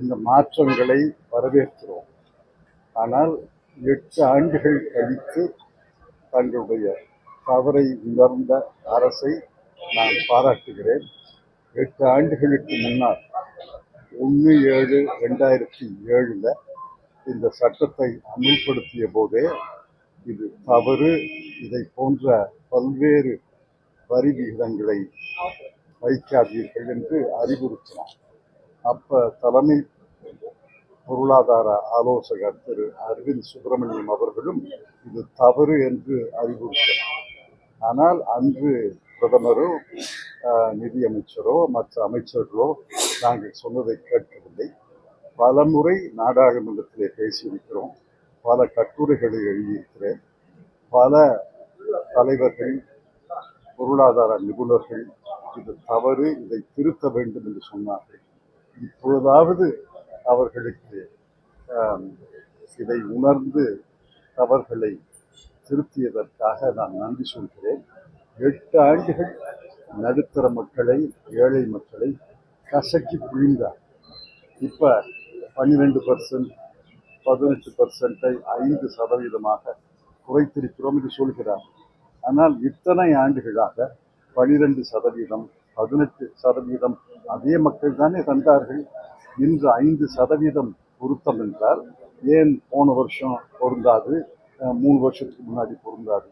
இந்த மாற்றங்களை வரவேற்கிறோம். ஆனால் எட்டு ஆண்டுகள் கழித்து தங்களுடைய தவறை உணர்ந்த அரசை நான் பாராட்டுகிறேன். எட்டு ஆண்டுகளுக்கு முன்னால் ஒன்று ஏழு ரெண்டாயிரத்தி ஏழில் இந்த சட்டத்தை அமுல்படுத்திய போதே இது தவறு. இதை போன்ற பல்வேறு வரி விகிதங்களை வைக்காதீர்கள் என்று அறிவுறுத்தினார். அப்ப தலைமை பொருளாதார ஆலோசகர் திரு அரவிந்த் சுப்பிரமணியம் அவர்களும் இது தவறு என்று அறிவுறுத்தினார். ஆனால் அன்று பிரதமரோ நிதியமைச்சரோ மற்ற அமைச்சர்களோ நாங்கள் சொன்னதை கேட்கவில்லை. பல முறை நாடாளுமன்றத்திலே பேசியிருக்கிறோம். பல கட்டுரைகளை எழுதியிருக்கிறேன். பல தலைவர்கள் பொருளாதார நிபுணர்கள் இது தவறு இதை திருத்த வேண்டும் என்று சொன்னார்கள். இப்பொழுதாவது அவர்களுக்கு இதை உணர்ந்து தவறுகளை திருத்தியதற்காக நான் நன்றி சொல்கிறேன். எட்டு ஆண்டுகள் நடுத்தர மக்களை ஏழை மக்களை கசக்கி புழிந்தார். இப்போ பன்னிரெண்டு பர்சன்ட் பதினெட்டு பர்சன்ட்டை ஐந்து சதவீதமாக குறைத்திருக்கிறோம் என்று சொல்கிறார். ஆனால் இத்தனை ஆண்டுகளாக பனிரெண்டு சதவீதம் பதினெட்டு சதவீதம். அதே மக்கள் தானே தந்தார்கள் இன்று ஐந்து சதவீதம் பொருத்தம் என்றால் ஏன் போன வருஷம் பொருந்தாது மூணு வருஷத்துக்கு முன்னாடி பொருந்தாது?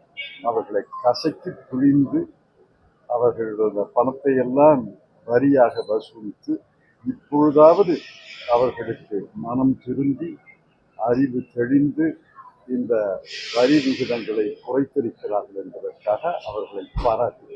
அவர்களை கசக்கி பிழிந்து அவர்களோட பணத்தை எல்லாம் வரியாக வசூலித்து இப்பொழுதாவது அவர்களுக்கு மனம் திருந்தி அறிவு தெளிந்து இந்த வரி விகிதங்களை குறைத்திருக்கிறார்கள் என்பதற்காக அவர்களை பாராட்டுகிறேன்.